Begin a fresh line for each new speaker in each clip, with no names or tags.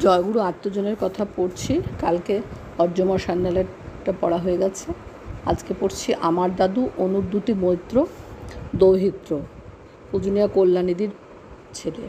জয়গুরু আত্মজনের কথা পড়ছি। কালকে অর্যমা সান্যালেরটা পড়া হয়ে গেছে। আজকে পড়ছি আমার দাদু অনুদ্যুতি মৈত্র, দৌহিত্র। পূজনীয় কল্যাণীদির ছেলে।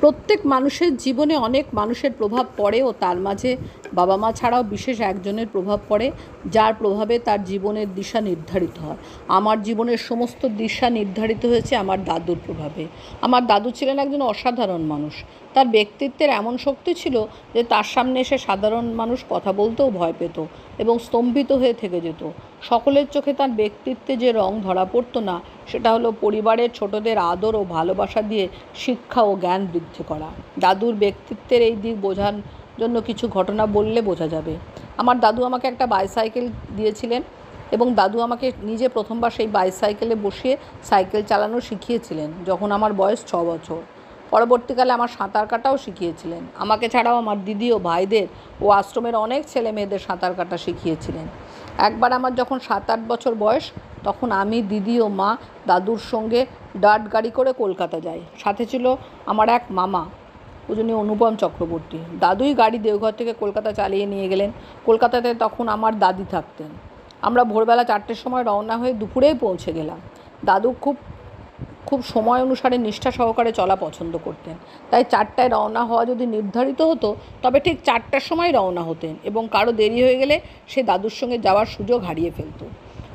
প্রত্যেক মানুষের জীবনে অনেক মানুষের প্রভাব পড়ে ও তার মাঝে বাবা মা ছাড়াও বিশেষ একজনের প্রভাব পড়ে, যার প্রভাবে তার জীবনের দিশা নির্ধারিত হয়। আমার জীবনের সমস্ত দিশা নির্ধারিত হয়েছে আমার দাদুর প্রভাবে। আমার দাদু ছিলেন একজন অসাধারণ মানুষ। তার ব্যক্তিত্বের এমন শক্তি ছিল যে তার সামনে এসে সাধারণ মানুষ কথা বলতেও ভয় পেত এবং স্তম্ভিত হয়ে থেকে যেত। সকলের চোখে তার ব্যক্তিত্বে যে রং ধরা পড়তো না, সেটা হলো পরিবারের ছোটদের আদর ও ভালোবাসা দিয়ে শিক্ষা ও জ্ঞান বৃদ্ধি করা। দাদুর ব্যক্তিত্বের এই দিক বোঝার জন্য কিছু ঘটনা বললে বোঝা যাবে। আমার দাদু আমাকে একটা বাইসাইকেল দিয়েছিলেন এবং দাদু আমাকে নিজে প্রথমবার সেই বাইসাইকেলে বসিয়ে সাইকেল চালানো শিখিয়েছিলেন, যখন আমার বয়স ছ বছর। পরবর্তীকালে আমার সাঁতার কাটাও শিখিয়েছিলেন। আমাকে ছাড়াও আমার দিদি ও ভাইদের ও আশ্রমের অনেক ছেলে মেয়েদের সাঁতার কাটা শিখিয়েছিলেন। একবার আমার যখন সাত আট বছর বয়স, তখন আমি দিদি ও মা দাদুর সঙ্গে ডাট গাড়ি করে কলকাতা যাই। সাথে ছিল আমার এক মামা, পূজনীয় অনুপম চক্রবর্তী। দাদুই গাড়ি দেওঘর থেকে কলকাতা চালিয়ে নিয়ে গেলেন। কলকাতাতে তখন আমার দাদি থাকতেন। আমরা ভোরবেলা চারটের সময় রওনা হয়ে দুপুরেই পৌঁছে গেলাম। দাদু খুব খুব সময় অনুসারে নিষ্ঠা সহকারে চলা পছন্দ করতেন। তাই চারটায় রওনা হওয়া যদি নির্ধারিত হতো, তবে ঠিক চারটার সময় রওনা হতেন এবং কারও দেরি হয়ে গেলে সে দাদুর সঙ্গে যাওয়ার সুযোগ হারিয়ে ফেলত।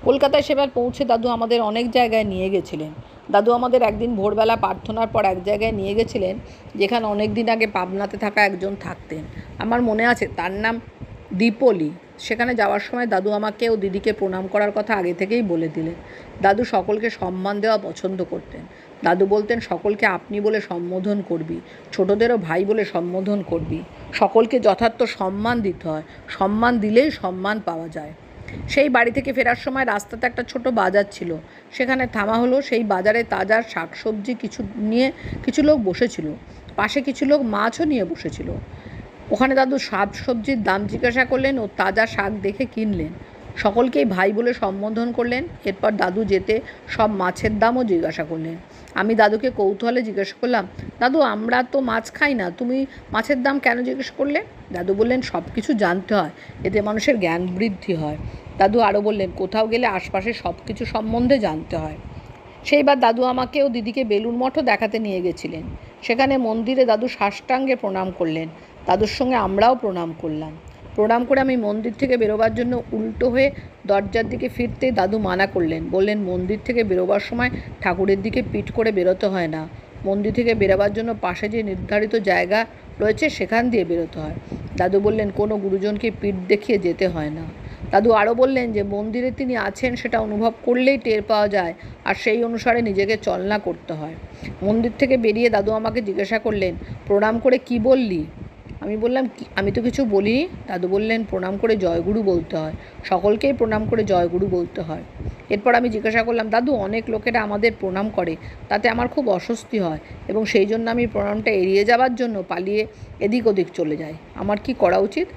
কলকাতায় সেবার পৌঁছে দাদু আমাদের অনেক জায়গায় নিয়ে গেছিলেন। দাদু আমাদের একদিন ভোরবেলা প্রার্থনার পর এক জায়গায় নিয়ে গেছিলেন, যেখানে অনেক দিন আগে পাবনাতে থাকা একজন থাকতেন। আমার মনে আছে তার নাম দীপলি। সেখানে যাওয়ার সময় দাদু আমাকে ও দিদিকে প্রণাম করার কথা আগে থেকেই বলে দিলেন দাদু সকলকে সম্মান দেওয়া পছন্দ করতেন। দাদু বলতেন, সকলকে আপনি বলে সম্বোধন করবি, ছোটদেরও ভাই বলে সম্বোধন করবি। সকলকে যথার্থ সম্মান দিতে হয়, সম্মান দিলেই সম্মান পাওয়া যায়। সেই বাড়ি থেকে ফেরার সময় রাস্তাতে একটা ছোট বাজার ছিল। সেখানে থামা হলো, সেই বাজারে তাজা শাকসবজি কিছু নিয়ে কিছু লোক বসেছিল। পাশে কিছু লোক মাছও নিয়ে বসেছিল। ওখানে দাদু শাক সবজির দাম জিজ্ঞাসা করলেন ও তাজা শাক দেখে কিনলেন। সকলকেই ভাই বলে সম্বোধন করলেন। এরপর দাদু যেতে সব মাছের দামও জিজ্ঞাসা করলেন। আমি দাদুকে কৌতূহলে জিজ্ঞাসা করলাম, দাদু, আমরা তো মাছ খাই না, তুমি মাছের দাম কেন জিজ্ঞেস করলে? দাদু বললেন, সব কিছু জানতে হয়, এতে মানুষের জ্ঞান বৃদ্ধি হয়। দাদু আরও বললেন, কোথাও গেলে আশপাশে সব কিছু সম্বন্ধে জানতে হয়। সেইবার দাদু আমাকে ও দিদিকে বেলুর মঠও দেখাতে নিয়ে গেছিলেন। সেখানে মন্দিরে দাদু সাষ্টাঙ্গে প্রণাম করলেন। দাদুর সঙ্গে আমরাও প্রণাম করলাম। প্রণাম করে আমি মন্দির থেকে বেরোবার জন্য উল্টো হয়ে দরজার দিকে ফিরতে দাদু মানা করলেন। বললেন, মন্দির থেকে বেরোবার সময় ঠাকুরের দিকে পিঠ করে বেরোতে হয় না। মন্দির থেকে বেরোবার জন্য পাশে যে নির্ধারিত জায়গা রয়েছে, সেখান দিয়ে বেরোতে হয়। দাদু বললেন, কোনো গুরুজনকে পিঠ দেখিয়ে যেতে হয় না। দাদু আরও বললেন যে, মন্দিরে তিনি আছেন, সেটা অনুভব করলেই টের পাওয়া যায়, আর সেই অনুসারে নিজেকে চলনা করতে হয়। মন্দির থেকে বেরিয়ে দাদু আমাকে জিজ্ঞাসা করলেন, প্রণাম করে কি বললি? আমি বললাম, কি আমি তো কিছু বলিনি। দাদু বললেন, প্রণাম করে জয়গুরু বলতে হয়। সকলকেই প্রণাম করে জয়গুরু বলতে হয়। এরপর আমি জিজ্ঞাসা করলাম, দাদু, অনেক লোকেরা আমাদের প্রণাম করে, তাতে আমার খুব অস্বস্তি হয় এবং সেই জন্য আমি প্রণামটা এড়িয়ে যাওয়ার জন্য পালিয়ে এদিক ওদিক চলে যাই। আমার কি করা উচিত?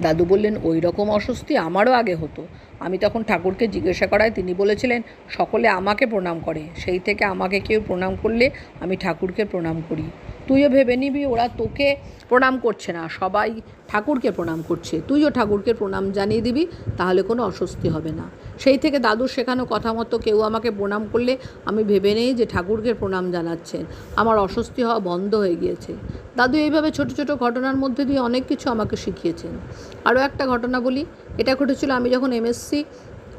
দাদু বললেন, ওই রকম অস্বস্তি আমারও আগে হতো। আমি তখন ঠাকুরকে জিজ্ঞাসা করায় তিনি বলেছিলেন, সকলে আমাকে প্রণাম করে, সেই থেকে আমাকে কেউ প্রণাম করলে আমি ঠাকুরকে প্রণাম করি। তুইও ভেবে নিবি, ওরা তোকে প্রণাম করছে না। সবাই ঠাকুরকে প্রণাম করছে। তুইও ঠাকুরকে প্রণাম জানিয়ে দিবি, তাহলে কোনো অস্বস্তি হবে না। সেই থেকে দাদুর শেখানো কথা মতো কেউ আমাকে প্রণাম করলে আমি ভেবে নেই যে ঠাকুরকে প্রণাম জানাচ্ছেন। আমার অস্বস্তি হওয়া বন্ধ হয়ে গিয়েছে। দাদু এইভাবে ছোট ছোট ঘটনার মধ্যে দিয়ে অনেক কিছু আমাকে শিখিয়েছেন। আরও একটা ঘটনা বলি। এটা ঘটেছিল আমি যখন এমএসসি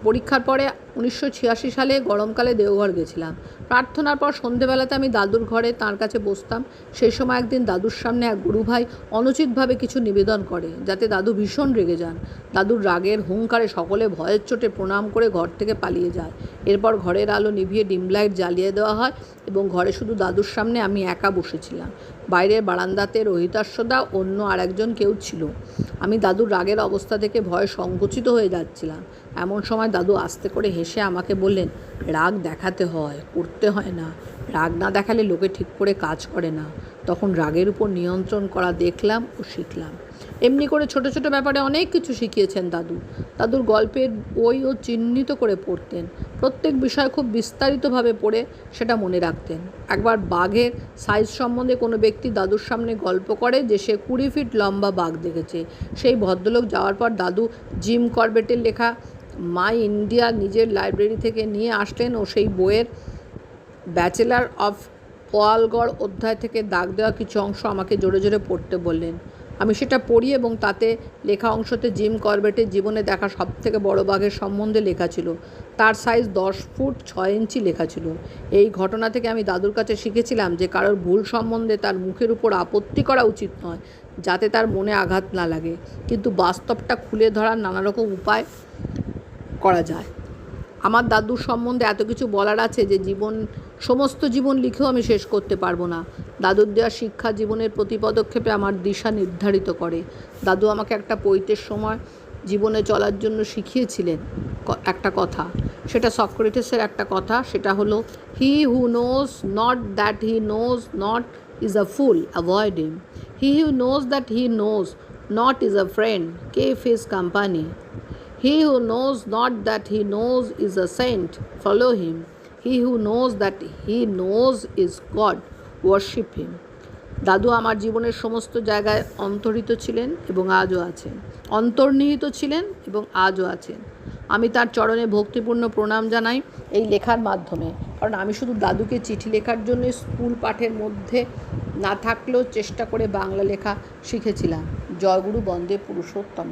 পরীক্ষার পরে উনিশশো ছিয়াশি সালে গরমকালে দেওঘর গেছিলাম। প্রার্থনার পর সন্ধেবেলাতে আমি দাদুর ঘরে তার কাছে বসতাম। সেই সময় একদিন দাদুর সামনে এক গুরু ভাই অনুচিতভাবে কিছু নিবেদন করে, যাতে দাদু ভীষণ রেগে যান। দাদুর রাগের হুঙ্কারে সকলে ভয়ের চোটে প্রণাম করে ঘর থেকে পালিয়ে যায়। এরপর ঘরের আলো নিভিয়ে ডিম লাইট জ্বালিয়ে দেওয়া হয় এবং ঘরে শুধু দাদুর সামনে আমি একা বসেছিলাম। বাইরের বারান্দাতে রোহিতাশ্বদা অন্য আরেকজন কেউ ছিল। আমি দাদুর রাগের অবস্থা থেকে ভয় সংকুচিত হয়ে যাচ্ছিলাম। এমন সময় দাদু আস্তে করে হেসে আমাকে বললেন, রাগ দেখাতে হয়, করতে হয় না। রাগ না দেখালে লোকে ঠিক করে কাজ করে না। তখন রাগের উপর নিয়ন্ত্রণ করা দেখলাম ও শিখলাম। এমনি করে ছোট ছোট ব্যাপারে অনেক কিছু শিখিয়েছেন দাদু। দাদুর গল্পের বইও চিহ্নিত করে পড়তেন। প্রত্যেক বিষয় খুব বিস্তারিতভাবে পড়ে সেটা মনে রাখতেন। একবার বাঘের সাইজ সম্বন্ধে কোনো ব্যক্তি দাদুর সামনে গল্প করে যে সে কুড়ি ফিট লম্বা বাঘ দেখেছে। সেই ভদ্রলোক যাওয়ার পর দাদু জিম করবেটের লেখা মাই ইন্ডিয়া নিজের লাইব্রেরি থেকে নিয়ে আসলেন ও সেই বইয়ের ব্যাচেলার অফ পোয়ালগড় অধ্যায় থেকে দাগ দেওয়া কিছু অংশ আমাকে জোরে জোরে পড়তে বললেন। আমি সেটা পড়ি এবং তাতে লেখা অংশতে জিম করবেটের জীবনে দেখা সবথেকে বড় বাঘের সম্বন্ধে লেখা ছিল। তার সাইজ দশ ফুট ছয় ইঞ্চি লেখা ছিল। এই ঘটনা থেকে আমি দাদুর কাছে শিখেছিলাম যে কারোর ভুল সম্বন্ধে তার মুখের উপর আপত্তি করা উচিত নয়, যাতে তার মনে আঘাত না লাগে। কিন্তু বাস্তবটা খুলে ধরার নানা রকম উপায় করা যায়। আমার দাদুর সম্বন্ধে এত কিছু বলার আছে যে জীবন, সমস্ত জীবন লিখেও আমি শেষ করতে পারব না। দাদুর দেওয়া শিক্ষা জীবনের প্রতি পদক্ষেপে আমার দিশা নির্ধারিত করে। দাদু আমাকে একটা পৈতের সময় জীবনে চলার জন্য শিখিয়েছিলেন একটা কথা। সেটা সক্রেটিসের একটা কথা, সেটা হলো he who knows not that he knows not is a fool avoid him he who knows that he knows not is a friend keep his company He who knows not that he knows is a saint, follow him. He who knows that he knows is God, worship him. দাদু আমার জীবনের সমস্ত জায়গায় অন্তর্হিত ছিলেন এবং আজও আছেন। অন্তর্নিহিত ছিলেন এবং আজও আছেন। আমি তার চরণে ভক্তিপূর্ণ প্রণাম জানাই এই লেখার মাধ্যমে। কারণ আমি শুধু দাদুকে চিঠি লেখার জন্য স্কুল পাঠের মধ্যে না থাকলেও চেষ্টা করে বাংলা লেখা শিখেছিলাম। জয়গুরু বন্দে পুরুষোত্তম